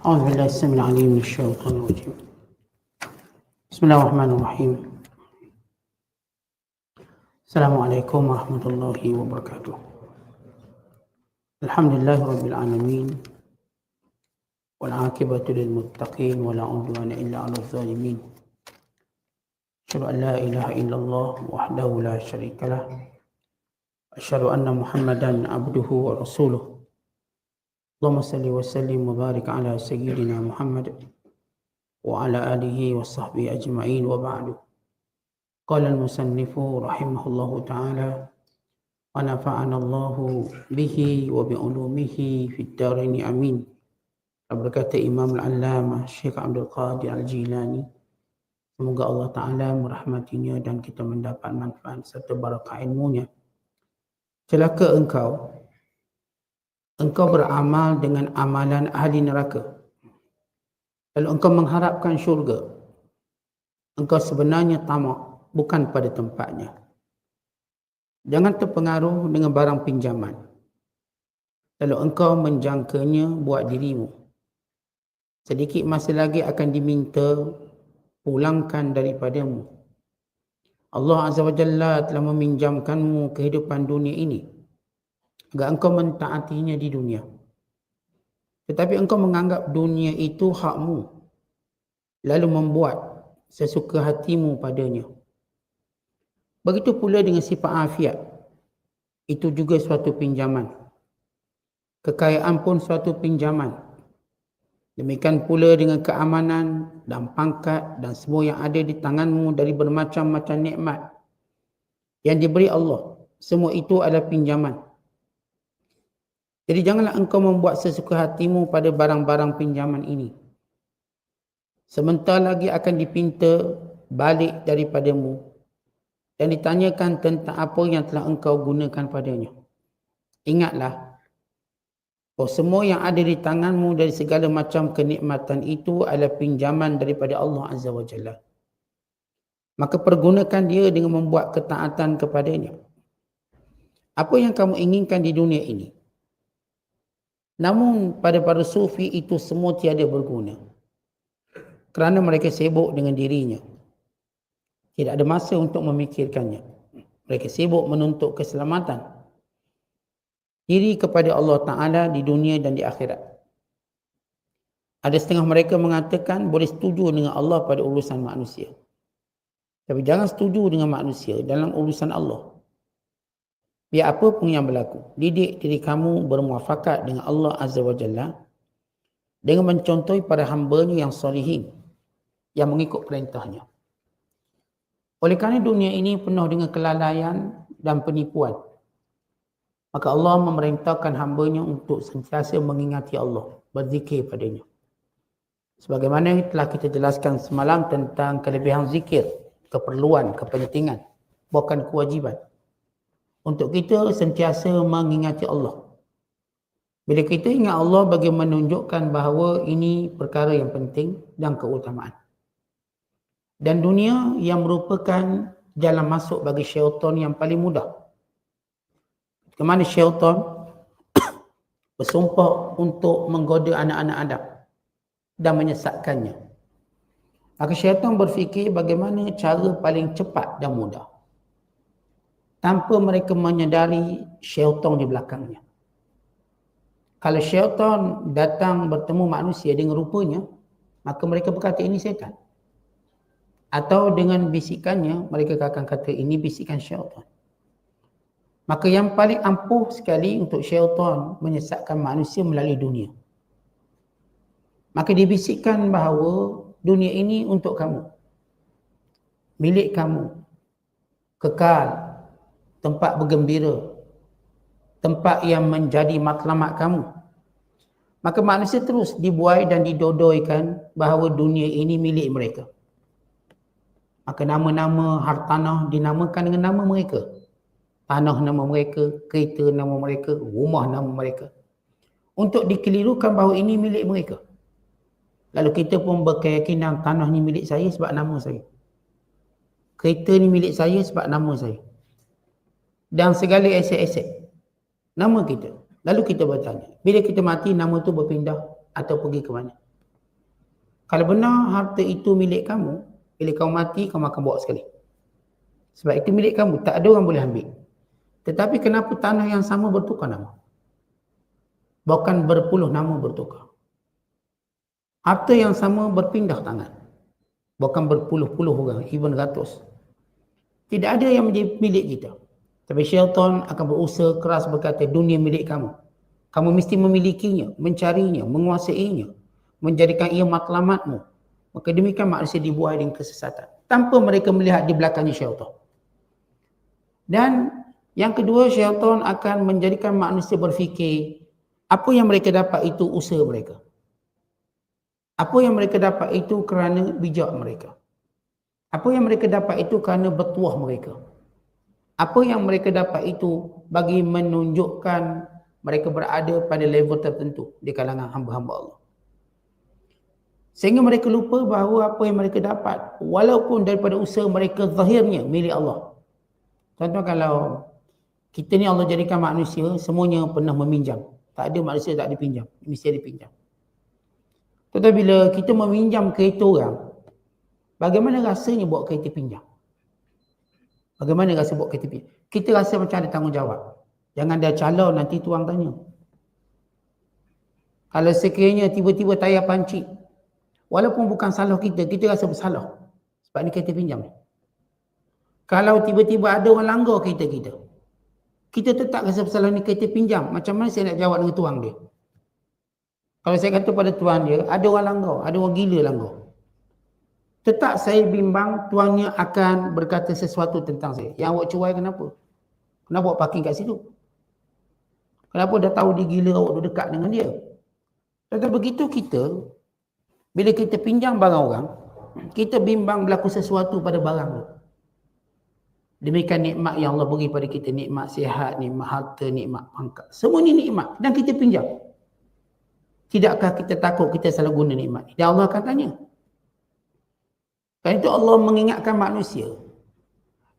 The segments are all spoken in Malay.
أعوذ بالله السميع العليم من الشيطان الرجيم. بسم الله الرحمن الرحيم. السلام عليكم ورحمة الله وبركاته. الحمد لله رب العالمين والعاقبة للمتقين ولا عدوان إلا على الظالمين. أشهد أن لا إله إلا الله وحده لا شريك له. أشهد أن محمدا عبده ورسوله. اللهم صل وسلم وبارك على سيدنا محمد وعلى آله وصحبه أجمعين وبعد قال المصنف رحمه الله تعالى ونفعنا الله به وبعلومه في الدارين أمين berkata Imam Al-Allamah Syekh Abdul Qadir Al-Jilani semoga Allah Ta'ala merahmatinya dan kita mendapat manfaat serta barakah ilmunya celaka engkau engkau beramal dengan amalan ahli neraka. Lalu engkau mengharapkan syurga. Engkau sebenarnya tamak bukan pada tempatnya. Jangan terpengaruh dengan barang pinjaman. Lalu engkau menjangkanya buat dirimu. Sedikit masa lagi akan diminta pulangkan daripadamu. Allah Azza wa Jalla telah meminjamkanmu kehidupan dunia ini agar engkau mentaatinya di dunia. Tetapi engkau menganggap dunia itu hakmu lalu membuat sesuka hatimu padanya. Begitu pula dengan sifat afiat. Itu juga suatu pinjaman. Kekayaan pun suatu pinjaman. Demikian pula dengan keamanan dan pangkat dan semua yang ada di tanganmu dari bermacam-macam nikmat yang diberi Allah. Semua itu adalah pinjaman. Jadi janganlah engkau membuat sesuka hatimu pada barang-barang pinjaman ini. Sebentar lagi akan dipinta balik daripadamu dan ditanyakan tentang apa yang telah engkau gunakan padanya. Ingatlah, Oh, semua yang ada di tanganmu dari segala macam kenikmatan itu adalah pinjaman daripada Allah Azza wa Jalla. Maka pergunakan dia dengan membuat ketaatan kepadanya. Apa yang kamu inginkan di dunia ini? Namun pada para sufi itu semua tiada berguna. Kerana mereka sibuk dengan dirinya. Tidak ada masa untuk memikirkannya. Mereka sibuk menuntut keselamatan diri kepada Allah Ta'ala di dunia dan di akhirat. Ada setengah mereka mengatakan boleh setuju dengan Allah pada urusan manusia. Tapi jangan setuju dengan manusia dalam urusan Allah. Biar apa pun yang berlaku. Didik diri kamu bermuafakat dengan Allah Azza wa Jalla dengan mencontohi para hambanya yang solihin yang mengikut perintahnya. Oleh kerana dunia ini penuh dengan kelalaian dan penipuan. Maka Allah memerintahkan hambanya untuk sentiasa mengingati Allah, berzikir padanya. Sebagaimana telah kita jelaskan semalam tentang kelebihan zikir, keperluan, kepentingan, bukan kewajiban. Untuk kita sentiasa mengingati Allah. Bila kita ingat Allah bagi menunjukkan bahawa ini perkara yang penting dan keutamaan. Dan dunia yang merupakan jalan masuk bagi syaitan yang paling mudah ke mana syaitan bersumpah untuk menggoda anak-anak Adam dan menyesatkannya. Maka syaitan berfikir bagaimana cara paling cepat dan mudah. Tanpa mereka menyedari syaitan di belakangnya. Kalau syaitan datang bertemu manusia dengan rupanya, maka mereka berkata ini syaitan. Atau dengan bisikannya, mereka akan kata ini bisikan syaitan. Maka yang paling ampuh sekali untuk syaitan menyesatkan manusia melalui dunia. Maka dibisikkan bahawa dunia ini untuk kamu. Milik kamu. Kekal. Tempat bergembira. Tempat yang menjadi matlamat kamu. Maka manusia terus dibuai dan didodoikan bahawa dunia ini milik mereka. Maka nama-nama hartanah dinamakan dengan nama mereka tanah nama mereka, kereta nama mereka, rumah nama mereka. Untuk dikelirukan bahawa ini milik mereka. Lalu kita pun berkeyakinan tanah ni milik saya sebab nama saya. Kereta ni milik saya sebab nama saya. Dan segala aset-aset. Nama kita. Lalu kita bertanya, bila kita mati nama tu berpindah atau pergi ke mana? Kalau benar harta itu milik kamu, bila kau mati, kau akan bawa sekali. Sebab itu milik kamu, tak ada orang boleh ambil. Tetapi kenapa tanah yang sama bertukar nama? Bahkan berpuluh nama bertukar. Harta yang sama berpindah tangan. Bahkan berpuluh-puluh orang, even ratus. Tidak ada yang menjadi milik kita. Tapi syaitan akan berusaha keras berkata, dunia milik kamu. Kamu mesti memilikinya, mencarinya, menguasainya, menjadikan ia matlamatmu. Maka demikian manusia dibuai dengan kesesatan. Tanpa mereka melihat di belakangnya syaitan. Dan yang kedua, syaitan akan menjadikan manusia berfikir apa yang mereka dapat itu usaha mereka. Apa yang mereka dapat itu kerana bijak mereka. Apa yang mereka dapat itu kerana bertuah mereka. Apa yang mereka dapat itu bagi menunjukkan mereka berada pada level tertentu di kalangan hamba-hamba Allah. Sehingga mereka lupa bahawa apa yang mereka dapat walaupun daripada usaha mereka zahirnya milik Allah. Contoh kalau kita ni Allah jadikan manusia semuanya pernah meminjam. Tak ada manusia tak dipinjam. Mesti dipinjam. Tetapi bila kita meminjam kereta orang, bagaimana rasanya buat kereta pinjam? Bagaimana rasa buat kereta pinjam? Kita rasa macam ada tanggungjawab. Jangan dia calon nanti tuang tanya. Kalau sekiranya tiba-tiba tayar pancit, Walaupun bukan salah kita, kita rasa bersalah. Sebab ni kita pinjam. Kalau tiba-tiba ada orang langgar kereta kita, kita tetap rasa bersalah ni kita pinjam. Macam mana saya nak jawab dengan tuang dia? Kalau saya kata pada tuan dia, ada orang langgar, ada orang gila langgar. Tetap saya bimbang tuannya akan berkata sesuatu tentang saya. Yang awak cuai kenapa? Kenapa awak parking kat situ? Kenapa dah tahu dia gila awak duduk dekat dengan dia? Tetapi begitu kita bila kita pinjam barang orang, kita bimbang berlaku sesuatu pada barang tu. Demikian nikmat yang Allah beri pada kita, nikmat sihat, nikmat harta, nikmat pangkat. Semua ni nikmat dan kita pinjam. Tidakkah kita takut kita salah guna nikmat? Dan Allah akan tanya. Kerana itu Allah mengingatkan manusia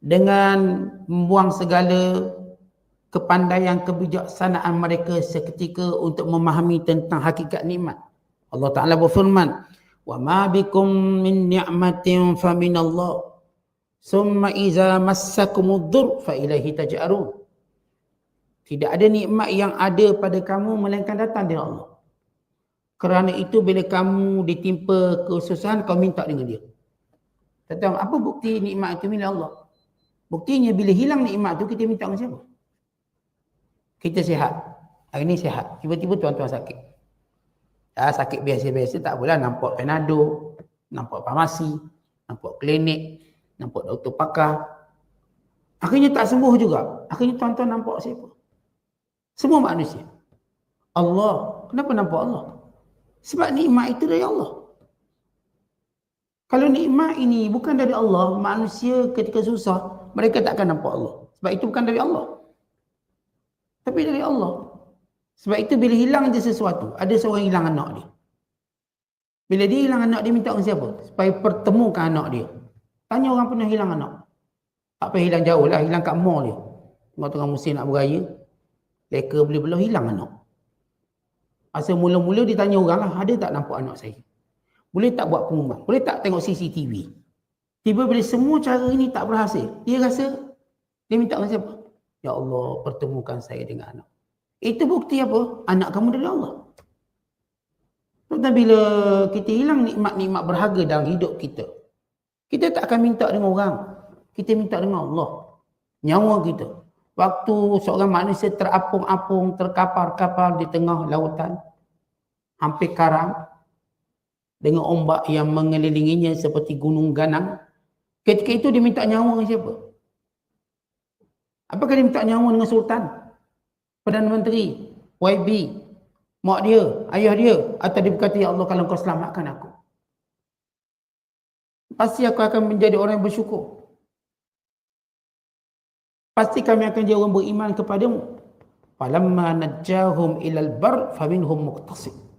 dengan membuang segala kepandaian kebijaksanaan mereka seketika untuk memahami tentang hakikat nikmat. Allah Ta'ala berfirman wa ma bikum min ni'matin fa min Allah. Summa iza massakumuddur fa ilaihi taj'arun. Tidak ada nikmat yang ada pada kamu melainkan datang dari Allah. Kerana itu bila kamu ditimpa kesusahan kau minta dengan dia Tentang apa bukti nikmat itu milik Allah buktinya bila hilang nikmat tu kita minta dengan siapa kita sihat hari ni sihat tiba-tiba tuan-tuan sakit Ya, sakit biasa-biasa tak apalah nampak penado, nampak farmasi, nampak klinik, nampak doktor pakar. Akhirnya tak sembuh juga. Akhirnya tuan-tuan nampak siapa? Semua manusia. Allah. Kenapa nampak Allah? Sebab nikmat itu dari Allah. Kalau nikmat ini bukan dari Allah, manusia ketika susah, mereka tak akan nampak Allah. Sebab itu bukan dari Allah. Tapi dari Allah. Sebab itu bila hilang je sesuatu, ada seorang hilang anak dia. Bila dia hilang anak dia minta orang siapa? Supaya pertemukan anak dia. Tanya orang pernah hilang anak. Tak payah hilang jauh lah, hilang kat mall dia. Tengah-tengah musim nak beraya, leka boleh belah hilang anak. Asal mula-mula ditanya orang lah, ada tak nampak anak saya? Boleh tak buat pengumuman? Boleh tak tengok CCTV? Tiba bila semua cara ini tak berhasil, dia rasa, dia minta orang siapa? Ya Allah, pertemukan saya dengan anak. Itu bukti apa? Anak kamu dari Allah. Tetapi bila kita hilang nikmat-nikmat berharga dalam hidup kita, kita tak akan minta dengan orang. Kita minta dengan Allah. Nyawa kita. Waktu seorang manusia terapung-apung, terkapar-kapar di tengah lautan, hampir karam, dengan ombak yang mengelilinginya seperti gunung ganang, ketika itu dia minta nyawa dengan siapa? Apakah dia minta nyawa dengan sultan? Perdana Menteri, YB, mak dia, ayah dia, atau dia berkata, Ya Allah kalau kau selamatkan aku. Pasti aku akan menjadi orang yang bersyukur. Pasti kami akan jadi orang beriman kepadamu. Falamma najjahum ilal bar faminhum muqtasid.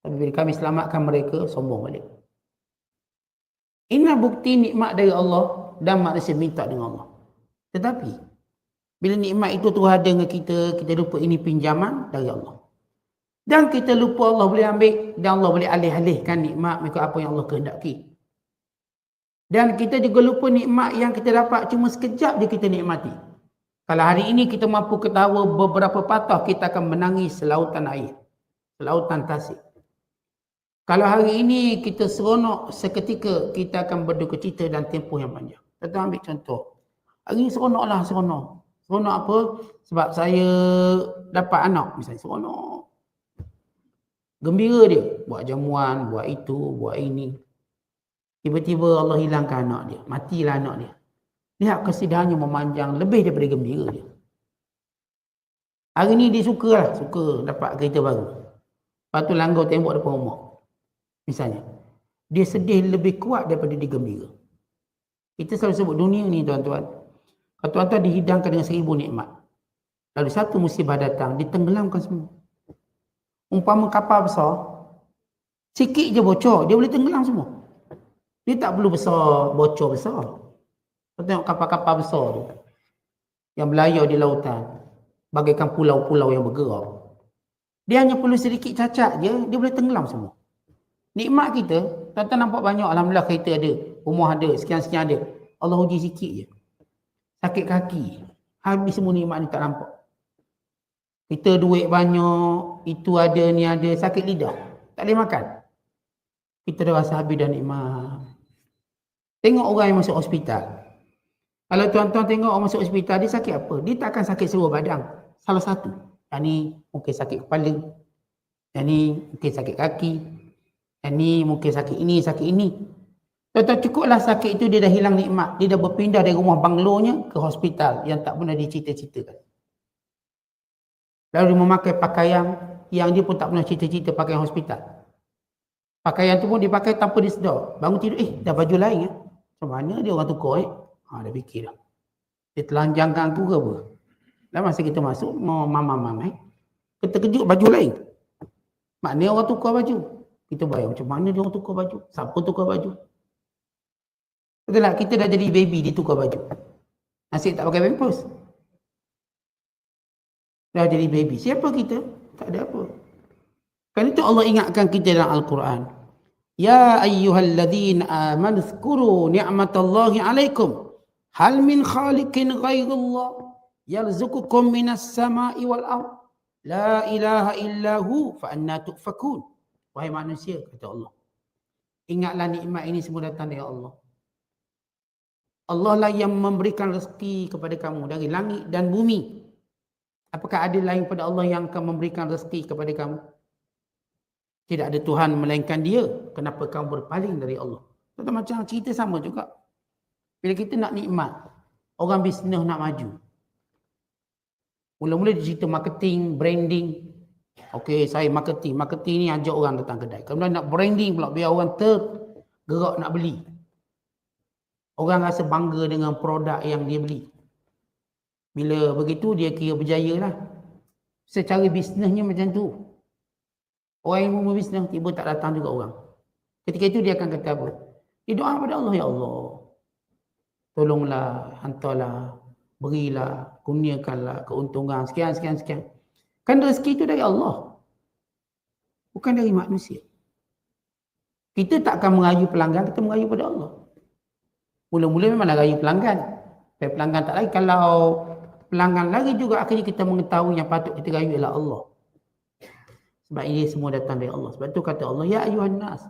Tapi bila kami selamatkan mereka, sombong balik. Inilah bukti nikmat dari Allah dan manusia minta dengan Allah. Tetapi bila nikmat itu tu ada dengan kita, kita lupa ini pinjaman dari Allah. Dan kita lupa Allah boleh ambil dan Allah boleh alih-alihkan nikmat mengikut apa yang Allah kehendaki. Dan kita juga lupa nikmat yang kita dapat cuma sekejap je kita nikmati. Kalau hari ini kita mampu ketawa beberapa patah, kita akan menangis selautan air. Selautan tasik. Kalau hari ini kita seronok seketika, kita akan berduka cita dan tempoh yang panjang. Kita ambil contoh. Hari ini seronoklah seronok. Seronok apa? Sebab saya dapat anak misalnya. Seronok. Gembira dia. Buat jamuan, buat itu, buat ini. Tiba-tiba Allah hilangkan anak dia. Matilah anak dia. Lihat kesedihannya memanjang lebih daripada gembira dia. Hari ni dia suka lah. Suka dapat kereta baru. Lepas tu langgar tembok depan rumah. Misalnya. Dia sedih lebih kuat daripada dia gembira. Kita selalu sebut dunia ni tuan-tuan. Kalau tuan-tuan dihidangkan dengan seribu nikmat. Lalu satu musibah datang, ditenggelamkan semua. Umpama kapal besar, sikit je bocor, dia boleh tenggelam semua. Dia tak perlu besar, bocor besar. Kau tengok kapal-kapal besar tu. Yang berlayar di lautan. Bagaikan pulau-pulau yang bergerak. Dia hanya perlu sedikit cacat je, dia boleh tenggelam semua. Nikmat kita, tuan-tuan nampak banyak, Alhamdulillah kereta ada, rumah ada, sekian-sekian ada. Allah uji sikit je. Sakit kaki. Habis semua nikmat ni tak nampak. Kita duit banyak, itu ada, ni ada, sakit lidah. Tak boleh makan. Kita dah rasa habis dah nikmat. Tengok orang yang masuk hospital. Kalau tuan-tuan tengok orang masuk hospital, dia sakit apa? Dia tak akan sakit seluruh badan. Salah satu. Yang ni mungkin sakit kepala. Yang ni mungkin sakit kaki. Yang ni mungkin sakit ini, sakit ini. Tuan-tuan cukuplah sakit itu dia dah hilang nikmat. Dia dah berpindah dari rumah banglonya ke hospital yang tak pernah dicita-citakan. Lalu dia memakai pakaian yang dia pun tak pernah cita-cita pakai hospital. Pakaian tu pun dipakai tanpa disedar. Bangun tidur, eh dah baju lain ya. Macam mana dia orang tukar eh? Ha, dah fikir dah. Dia telanjangkan aku ke apa? Dan masa kita masuk, mau mama-mama eh. Kita kejut baju lain. Maknanya orang tukar baju. Kita bayar macam mana dia orang tukar baju? Siapa tukar baju? Betul tak? Kita dah jadi baby, dia tukar baju. Nasib tak pakai pampers. Dah jadi baby. Siapa kita? Tak ada apa. Kan itu Allah ingatkan kita dalam Al-Quran. Ya ayyuhalladzina amanu zkuru ni'matallahi alaikum. Hal min khaliqin ghairullah yarzuqukum minas sama'i wal ard. La ilaha illahu fa anna tufakun. Wahai manusia, kata Allah. Ingatlah nikmat ini semua datang dari Allah. Allah lah yang memberikan rezeki kepada kamu dari langit dan bumi. Apakah ada lain pada Allah yang akan memberikan rezeki kepada kamu? Tidak ada Tuhan melainkan dia. Kenapa kamu berpaling dari Allah? Tentu macam cerita sama juga. Bila kita nak nikmat, orang bisnes nak maju. Mula-mula dia cerita marketing, branding. Okey, saya marketing. Marketing ni ajak orang datang kedai. Kemudian nak branding pula biar orang tergerak nak beli. Orang rasa bangga dengan produk yang dia beli. Bila begitu dia kira berjaya lah. Secara bisnesnya macam tu. Orang yang memulai bisnes tiba tak datang juga orang. Ketika itu dia akan kata apa? Dia doa kepada Allah, Ya Allah. Tolonglah, hantarlah, berilah, kurniakanlah keuntungan, sekian, sekian, sekian. Kan rezeki itu dari Allah. Bukan dari manusia. Kita tak akan merayu pelanggan, kita merayu pada Allah. Mula-mula memang nak rayu pelanggan. Tapi pelanggan tak lagi. Kalau pelanggan lagi juga akhirnya kita mengetahui yang patut kita rayu ialah Allah. Sebab ini semua datang dari Allah. Sebab itu kata Allah, Ya ayuhan nas,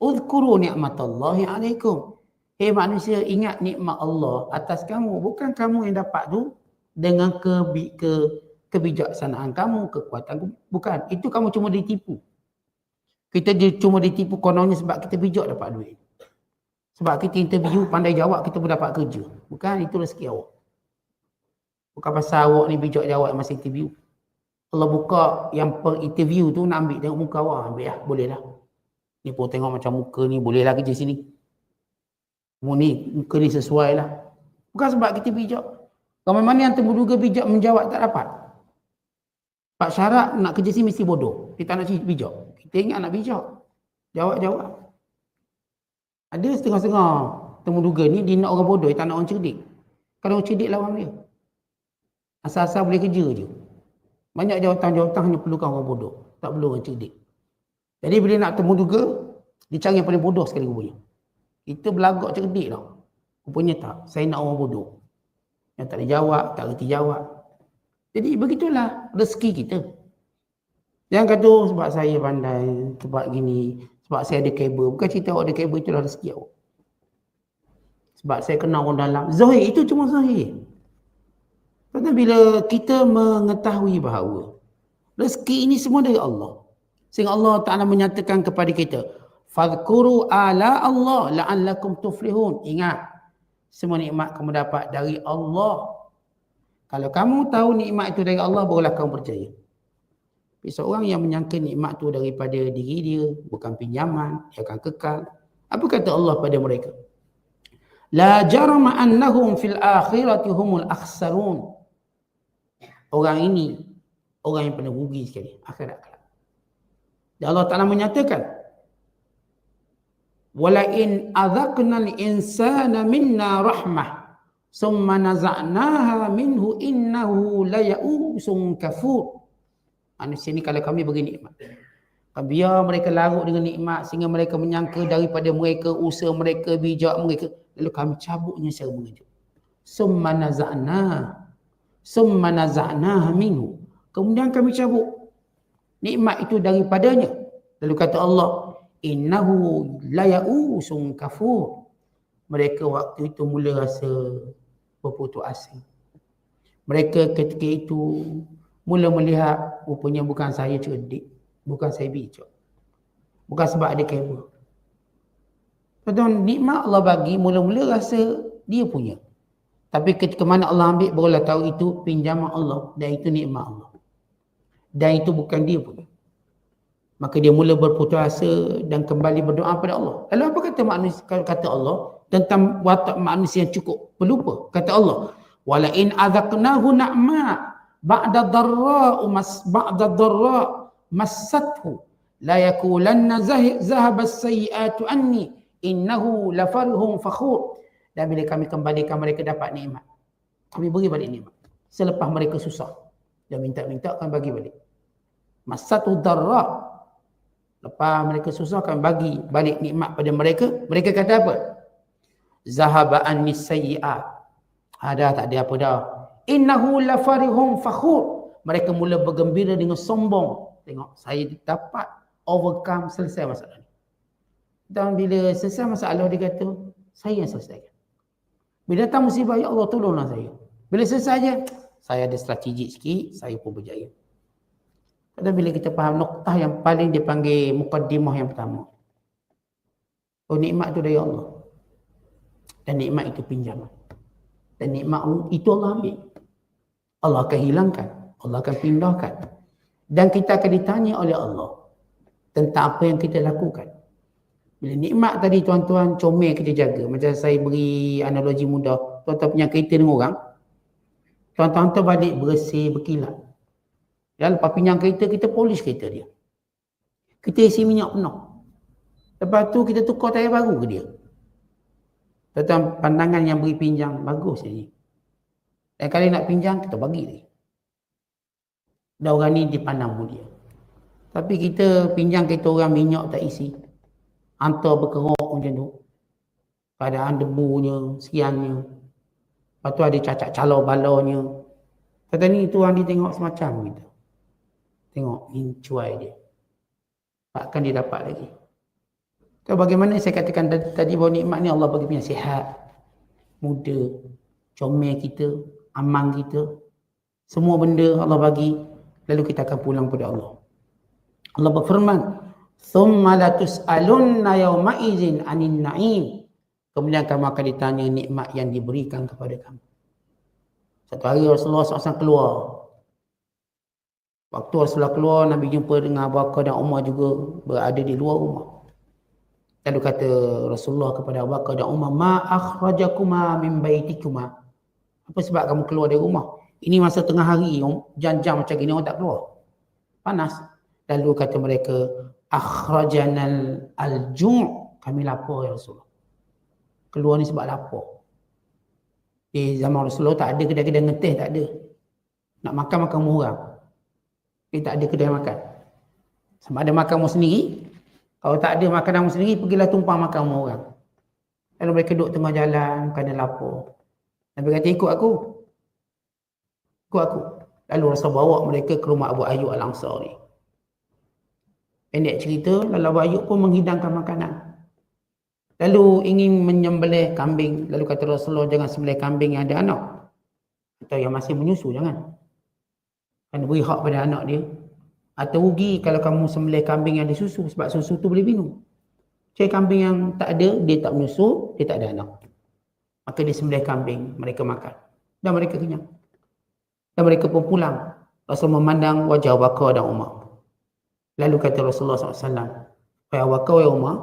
Udhkuru ni'matallahi alaikum. Hei manusia, ingat nikmat Allah atas kamu. Bukan kamu yang dapat tu dengan ke, ke, kebijaksanaan kamu, kekuatan kamu. Bukan. Itu kamu cuma ditipu. Kita cuma ditipu kononnya sebab kita bijak dapat duit. Sebab kita interview, pandai jawab, kita pun dapat kerja. Bukan itu rezeki awak. Bukan pasal awak ni bijak jawab masa interview. Allah buka yang per interview tu nak ambil tengok muka awak. Ambil lah, boleh lah. Ni pun tengok macam muka ni, boleh lah kerja sini. Ni, muka ni sesuai lah. Bukan sebab kita bijak. Kalau mana yang terduga bijak menjawab tak dapat. Pak syarat nak kerja sini mesti bodoh. Kita nak bijak. Kita ingat nak bijak. Jawab-jawab. Ada setengah-setengah temu duga ni dia nak orang bodoh, dia tak nak orang cerdik. Kalau orang cerdik lawan dia. Asal-asal boleh kerja je. Banyak jawatan-jawatan hanya perlukan orang bodoh. Tak perlu orang cerdik. Jadi bila nak temu juga, dia cari yang paling bodoh sekali rupanya. Kita belagak cerdik tau. Rupanya tak. Saya nak orang bodoh. Yang tak ada jawab, tak reti jawab. Jadi begitulah rezeki kita. Jangan kata oh, sebab saya pandai, sebab gini, sebab saya ada kabel. Bukan cerita awak ada kabel itulah rezeki awak. Sebab saya kenal orang dalam. Zahir itu cuma zahir. Tapi bila kita mengetahui bahawa rezeki ini semua dari Allah. Sehingga Allah Ta'ala menyatakan kepada kita. Fadkuru ala Allah la'allakum tuflihun. Ingat. Semua nikmat kamu dapat dari Allah. Kalau kamu tahu nikmat itu dari Allah, barulah kamu percaya. Tapi seorang yang menyangka nikmat itu daripada diri dia, bukan pinjaman, dia akan kekal. Apa kata Allah pada mereka? La jarama annahum fil akhirati humul akhsarun. Orang ini, orang yang pernah rugi sekali. Akhirat kelak. Dan Allah Ta'ala menyatakan, Walain adhaqna al-insana minna rahmah summa naza'naha minhu innahu laya'usun kafur. Manusia ni kalau kami beri nikmat. Biar mereka larut dengan nikmat sehingga mereka menyangka daripada mereka, usaha mereka, bijak mereka. Lalu kami cabutnya secara mengejut. Summa naza'na. Summa naza'na minhu. Kemudian kami cabut nikmat itu daripadanya. Lalu kata Allah, innahu laya'usun kafur mereka waktu itu mula rasa berputus asa mereka ketika itu mula melihat rupanya bukan saya cerdik bukan saya bijak bukan sebab ada kabel Tuan nikmat Allah bagi mula-mula rasa dia punya. Tapi ketika mana Allah ambil barulah tahu itu pinjaman Allah dan itu nikmat Allah. Dan itu bukan dia punya. Maka dia mula berputus asa dan kembali berdoa kepada Allah. Lalu apa kata manusia kata Allah tentang watak manusia yang cukup pelupa? Kata Allah, "Wala in adzaqnahu na'ma ba'da dharra mas ba'da dharra massathu la yakulanna zahaba as-sayyi'atu anni innahu lafarhum fakhur." Dan bila kami kembalikan mereka dapat nikmat. Kami beri balik nikmat. Selepas mereka susah. Dan minta-minta kami bagi balik. Masatu darra Lepas mereka susah kami bagi balik nikmat pada mereka. Mereka kata apa? Zahaba annis sayyi'at. Ada tak ada apa dah. Innahu lafarihum fakhur. Mereka mula bergembira dengan sombong. Tengok saya dapat overcome selesai masalah. Dan bila selesai masalah dia kata, saya yang selesaikan. Bila datang musibah, ya Allah tolonglah saya. Bila selesai je, saya ada strategi sikit, saya pun berjaya. Tapi bila kita faham noktah yang paling dipanggil mukaddimah yang pertama. Oh nikmat itu dari Allah. Dan nikmat itu pinjaman. Dan nikmat itu Allah ambil. Allah akan hilangkan. Allah akan pindahkan. Dan kita akan ditanya oleh Allah. Tentang apa yang kita lakukan. Bila nikmat tadi tuan-tuan comel kita jaga. Macam saya beri analogi mudah. Tuan-tuan punya kereta dengan orang. Tuan-tuan balik bersih, berkilat. Ya, lepas pinjam kereta, kita polis kereta dia. Kita isi minyak penuh. Lepas tu kita tukar tayar baru ke dia. Tentang pandangan yang beri pinjam, bagus ni. Dan kali nak pinjam, kita bagi dia. Dan orang ni dipandang mulia. Tapi kita pinjam kereta orang minyak tak isi. Hantar berkerok macam tu. Keadaan debunya, sekiannya. Lepas tu ada cacat calau balanya. Kata ni tu orang dia tengok semacam gitu. Tengok incuai dia. Takkan dia dapat lagi. Tahu bagaimana saya katakan tadi, tadi bahawa nikmat ni Allah bagi punya sihat. Muda. Comel kita. amang kita. Semua benda Allah bagi. Lalu kita akan pulang kepada Allah. Allah berfirman. ثُمَّ لَتُسْأَلُنَّ يَوْمَ izin عَنِ naim. Kemudian kamu akan ditanya nikmat yang diberikan kepada kamu. Satu hari Rasulullah SAW keluar Waktu Rasulullah keluar, Nabi jumpa dengan Abu Bakar dan Umar juga berada di luar rumah. Lalu kata Rasulullah kepada Abu Bakar dan Umar, Ma akhrajakuma min baitikuma. Apa sebab kamu keluar dari rumah? Ini masa tengah hari, jam-jam macam gini orang tak keluar. Panas. Lalu kata mereka, akhrajanal al-ju' kami lapar ya Rasulullah. Keluar ni sebab lapar. Di zaman Rasulullah tak ada kedai-kedai ngeteh, tak ada. Nak makan, makan murah. Dia tak ada kedai makan. Sama ada makan sendiri. Kalau tak ada makanan sendiri, pergilah tumpang makan orang. Lalu mereka duduk tengah jalan, kena lapar. Nabi kata, ikut aku. Ikut aku. Lalu Rasul bawa mereka ke rumah Abu Ayyub Al-Ansari. Pendek cerita, lalu Abu Ayyub pun menghidangkan makanan. Lalu ingin menyembelih kambing. Lalu kata Rasulullah, jangan sembelih kambing yang ada anak. Atau yang masih menyusu, jangan. Kan beri hak pada anak dia. Atau rugi kalau kamu sembelih kambing yang ada susu. Sebab susu tu boleh minum. Cari kambing yang tak ada, dia tak menyusu, dia tak ada anak. Maka dia sembelih kambing, mereka makan. Dan mereka kenyang. Dan mereka pun pulang. Rasul memandang wajah Bakar dan Umar. Lalu kata Rasulullah SAW, Wahai Bakar, wahai Umar,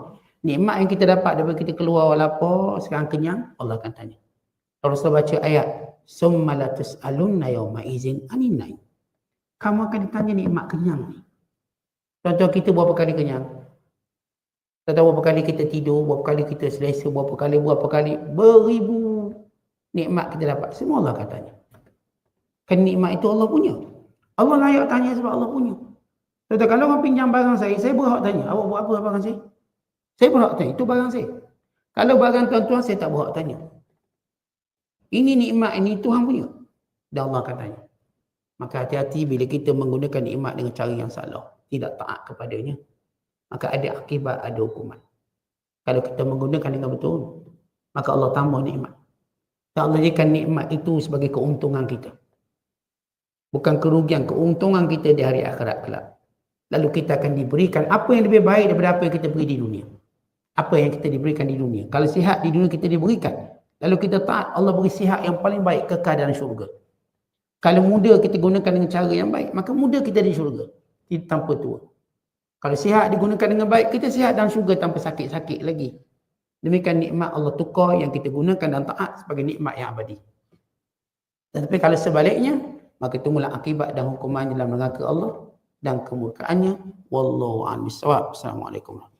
nikmat yang kita dapat daripada kita keluar lapar, sekarang kenyang, Allah akan tanya. Rasulullah baca ayat, Summa la tus'alunna yawma izin anin kamu akan ditanya nikmat kenyang ni. Contoh kita berapa kali kenyang? Kita tahu berapa kali kita tidur, berapa kali kita selesa, berapa kali, berapa kali, beribu nikmat kita dapat. Semua Allah akan tanya. Kan nikmat itu Allah punya. Allah layak tanya sebab Allah punya. Contoh kalau orang pinjam barang saya, saya berhak tanya, awak buat apa barang saya? Saya berhak tanya, itu barang saya. Kalau barang tuan-tuan, saya tak berhak tanya. Ini nikmat ini Tuhan punya. Dan Allah akan tanya. Maka hati-hati bila kita menggunakan nikmat dengan cara yang salah. Tidak taat kepadanya. Maka ada akibat, ada hukuman. Kalau kita menggunakan dengan betul, maka Allah tambah nikmat. Tak Allah jadikan nikmat itu sebagai keuntungan kita. Bukan kerugian, keuntungan kita di hari akhirat kelak. Lalu kita akan diberikan apa yang lebih baik daripada apa yang kita beri di dunia. Apa yang kita diberikan di dunia. Kalau sihat di dunia kita diberikan. Lalu kita taat, Allah beri sihat yang paling baik kekal dalam syurga. Kalau muda kita gunakan dengan cara yang baik, maka muda kita di syurga. Tanpa tua. Kalau sihat digunakan dengan baik, kita sihat dalam syurga tanpa sakit-sakit lagi. Demikian nikmat Allah tukar yang kita gunakan dan taat sebagai nikmat yang abadi. Tetapi kalau sebaliknya, maka itulah akibat dan hukuman dalam neraka Allah dan kemurkaannya. Wallahu a'lam bishawab. Assalamualaikum